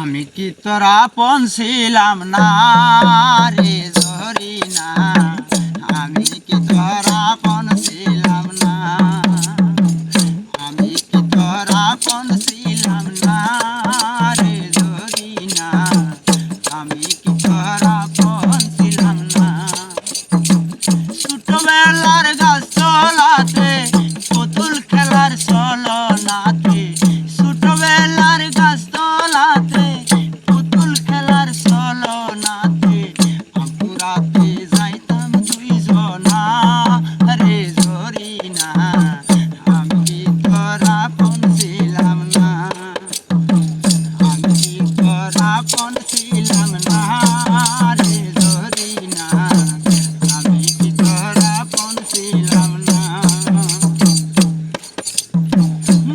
আমি কি তোরা পন ছিলাম না রে?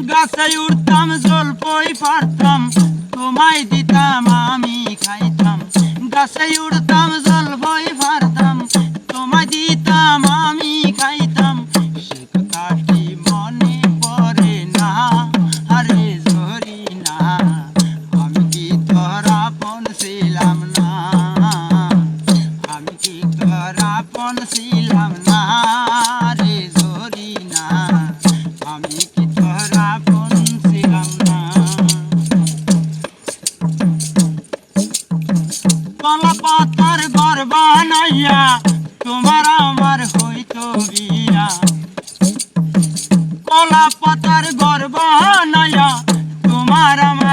গাছে উঠতাম জল পই পারতাম তোমায় দিতাম আমি খাইতাম। গাছে উঠতাম পাতার ঘর বানাইয়া তোমার আমার হইত বিয়া। কলা পাতার ঘর বানাইয়া তোমার আমার